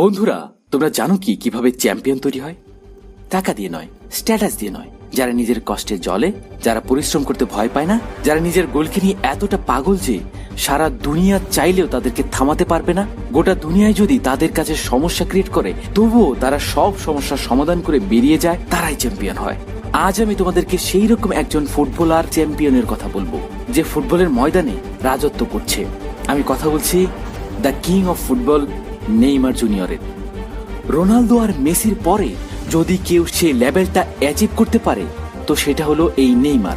বন্ধুরা, তোমরা জানো কি? কীভাবে চ্যাম্পিয়ন তৈরি হয়? টাকা দিয়ে নয় স্ট্যাটাস দিয়ে নয়। যারা নিজের কষ্টে জলে, যারা পরিশ্রম করতে ভয় পায় না, যারা নিজের গোলকে নিয়ে এতটা পাগল যে সারা দুনিয়া চাইলেও তাদেরকে থামাতে পারবে না, গোটা দুনিয়ায় যদি তাদের কাছে সমস্যা ক্রিয়েট করে, তবুও তারা সব সমস্যার সমাধান করে বেরিয়ে যায়, তারাই চ্যাম্পিয়ন হয়। আজ আমি তোমাদেরকে সেই রকম একজন ফুটবলার চ্যাম্পিয়নের কথা বলব, যে ফুটবলের ময়দানে রাজত্ব করছে। আমি কথা বলছি the king of football Neymar জুনিয়রের। রোনালদো আর মেসির পরে যদি কেউ সে লেভেলটা অ্যাচিভ করতে পারে, তো সেটা হলো এই নেইমার।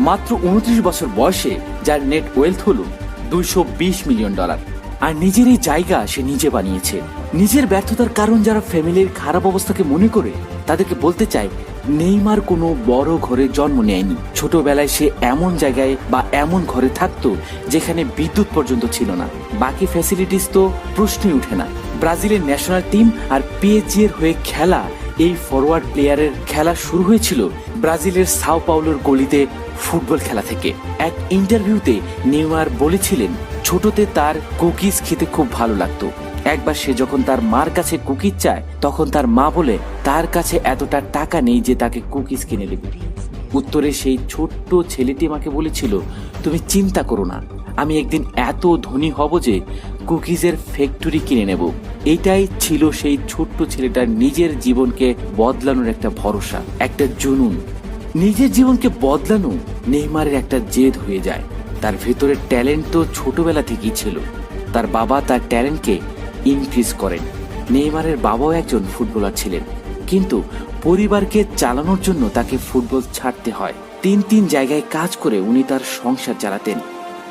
মাত্র উনত্রিশ বছর বয়সে যার নেট ওয়েলথ হলো দুইশো বিশ মিলিয়ন ডলার আর নিজের এই জায়গা সে নিজে বানিয়েছে। নিজের ব্যর্থতার কারণ যারা ফ্যামিলির খারাপ অবস্থাকে মনে করে, তাদেরকে বলতে চাই নেইমার কোনো বড় ঘরে জন্ম নেয়নি। ছোটবেলায় সে এমন জায়গায় বা এমন ঘরে থাকতো যেখানে বিদ্যুৎ পর্যন্ত ছিল না। বাকি ফ্যাসিলিটিস তো প্রশ্নই উঠে না। ব্রাজিলের ন্যাশনাল টিম আর পিএইচজি এর হয়ে খেলা, এই ফরওয়ার্ড প্লেয়ারের খেলা শুরু হয়েছিল ব্রাজিলের সাও পাউলোর গলিতে ফুটবল খেলা থেকে। এক ইন্টারভিউতে নেইমার বলেছিলেন, ছোটতে তার কুকিজ খেতে খুব ভালো লাগতো। একবার সে যখন তার মার কাছে কুকিজ চায়, তখন তার মা বলে, তার কাছে এতটা টাকা নেই যে তাকে কুকিজ কিনে দেবে। উত্তরে সেই ছোট্ট ছেলেটি আমাকে বলেছিল, তুমি চিন্তা করো না, আমি একদিন এত ধনী হব যে কুকিজের ফ্যাক্টরি কিনে নেব। এটাই ছিল সেই ছোট্ট ছেলেটার নিজের জীবনকে বদলানোর একটা ভরসা, একটা জুনুন। নিজের জীবনকে বদলানো নেইমারের একটা জেদ হয়ে যায়। তার ভেতরে ট্যালেন্ট তো ছোটবেলা থেকেই ছিল। তার বাবা তার ট্যালেন্টকে ইনক্রিজ করেন। নেইমারের বাবাও একজন ফুটবলার ছিলেন। কিন্তু পরিবারকে চালানোর জন্য তাকে ফুটবল ছাড়তে হয়। তিন তিন জায়গায় কাজ করে উনি তার সংসার চালাতেন।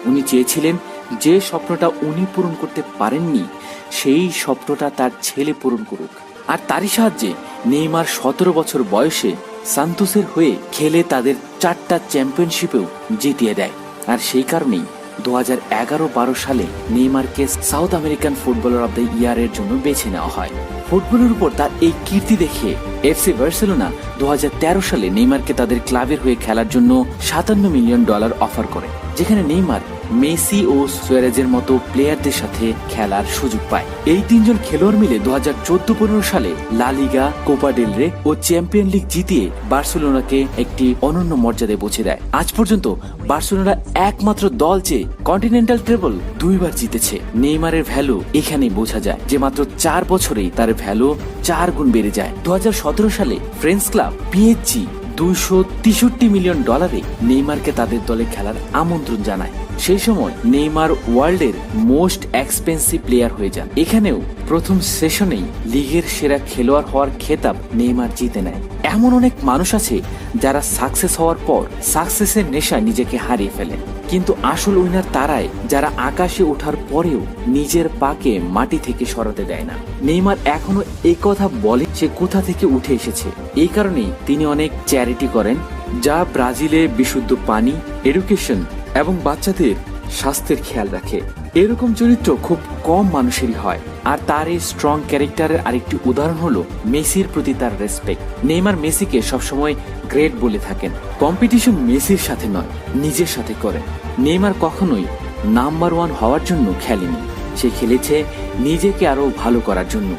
উনি চেয়েছিলেন যে স্বপ্নটা উনি পূরণ করতে পারেননি, সেই স্বপ্নটা তার ছেলে পূরণ করুক। আর তারই সাহায্যে নেইমার সতেরো বছর বয়সে সান্তোসের হয়ে খেলে তাদের চারটা চ্যাম্পিয়নশিপেও জিতিয়ে দেয়। আর সেই কারণেই দু হাজার এগারো বারো সালে নেইমারকে South American footballer of the ইয়ারের জন্য বেছে নেওয়া হয়। ফুটবলের উপর তার এই কীর্তি দেখে এফসি বার্সেলোনা দু হাজার তেরো সালে নেইমারকে তাদের ক্লাবের হয়ে খেলার জন্য সাতান্ন মিলিয়ন ডলার অফার করে, যেখানে নেইমার মেসি ও সুয়ারেজের মতো প্লেয়ারদের সাথে খেলার সুযোগ পায়। এই তিনজন খেলোয়াড় মিলে দু হাজার চোদ্দ পনেরো সালে লা লিগা, কোপা ডেল রে ও চ্যাম্পিয়ন লিগ জিতিয়ে বার্সেলোনাকে একটি অনন্য মর্যাদায় পৌঁছে দেয়। আজ পর্যন্ত বার্সেলোনা একমাত্র দল যে কন্টিনেন্টাল ট্রেবল দুইবার জিতেছে। নেইমারের ভ্যালু এখানেই বোঝা যায় যে মাত্র চার বছরেই তার ভ্যালু চার গুণ বেড়ে যায়। দু হাজার সতেরো সালে ফ্রেন্স ক্লাব পিএইচজি দুইশো তেষট্টি মিলিয়ন ডলারে নেইমারকে তাদের দলে খেলার আমন্ত্রণ জানায়। সেই সময় নেইমার ওয়ার্ল্ডের মোস্ট এক্সপেন্সিভ প্লেয়ার হয়ে যান। এখানেও প্রথম সেশনেই লিগের সেরা খেলোয়াড় হওয়ার খেতাব নেইমার জিতে নেয়। এমন অনেক মানুষ আছে যারা সাকসেস হওয়ার পর সাকসেসের নেশা নিজেকে হারিয়ে ফেলে। কিন্তু আসল উইনার তারাই, যারা আকাশে ওঠার পরেও নিজের পাকে মাটি থেকে সরাতে দেয় না। নেইমার এখনও কথা বলে সে কোথা থেকে উঠে এসেছে। এই কারণেই তিনি অনেক চ্যারিটি করেন, যা ব্রাজিলে বিশুদ্ধ পানি, এডুকেশন এবং বাচ্চাদের স্বাস্থ্যের খেয়াল রাখে। এরকম চরিত্র খুব কম মানুষেরই হয়। আর তার এই স্ট্রং ক্যারেক্টারের আরেকটি উদাহরণ হলো মেসির প্রতি তার রেসপেক্ট নেইমার মেসিকে সবসময় গ্রেট বলে থাকেন। কম্পিটিশন মেসির সাথে নয়, নিজের সাথে করেন। নেইমার কখনোই নাম্বার ওয়ান হওয়ার জন্য খেলেনি। সে খেলেছে নিজেকে আরও ভালো করার জন্য।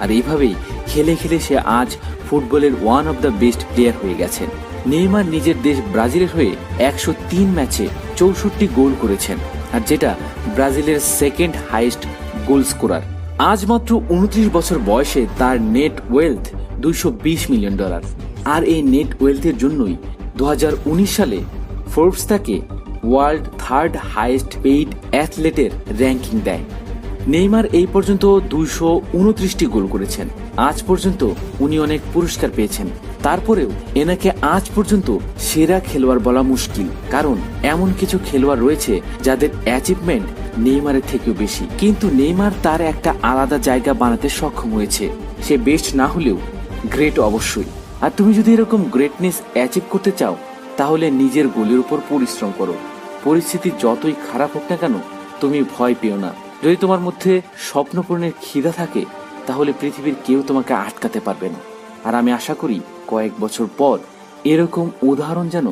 আর এইভাবেই খেলে খেলে সে আজ ফুটবলের one of the best player হয়ে গেছেন। নেইমার নিজের দেশ ব্রাজিলের হয়ে একশো তিন ম্যাচে চৌষট্টি গোল করেছেন। আর যেটা ব্রাজিলের সেকেন্ড হাইয়েস্ট গোল স্কোরার আজ মাত্র উনত্রিশ বছর বয়সে তার নেট ওয়েলথ দুইশো বিশ মিলিয়ন ডলার আর এই নেট ওয়েলথের জন্যই দু হাজার উনিশ সালে ফোর্বস তাকে ওয়ার্ল্ড থার্ড হাইয়েস্ট পেইড অ্যাথলেটের র্যাঙ্কিং দেয়। নেইমার এই পর্যন্ত দুইশো উনত্রিশটি গোল করেছেন। আজ পর্যন্ত উনি অনেক পুরস্কার পেয়েছেন। তারপরেও এনাকে আজ পর্যন্ত সেরা খেলোয়াড় বলা মুশকিল। কারণ এমন কিছু খেলোয়াড় রয়েছে যাদের অ্যাচিভমেন্ট নেইমারের থেকেও বেশি। কিন্তু নেইমার তার একটা আলাদা জায়গা বানাতে সক্ষম হয়েছে। সে বেস্ট না হলেও গ্রেট অবশ্যই। আর তুমি যদি এরকম গ্রেটনেস অ্যাচিভ করতে চাও, তাহলে নিজের গোলের উপর পরিশ্রম করো। পরিস্থিতি যতই খারাপ হোক না কেন, তুমি ভয় পেও না। যদি তোমার মধ্যে স্বপ্ন পূরণের খিদা থাকে, তাহলে পৃথিবীর কেউ তোমাকে আটকাতে পারবে না। আর আমি আশা করি কয়েক বছর পর এরকম উদাহরণ যেন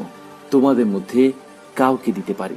তোমাদের মধ্যে কাউকে দিতে পারি।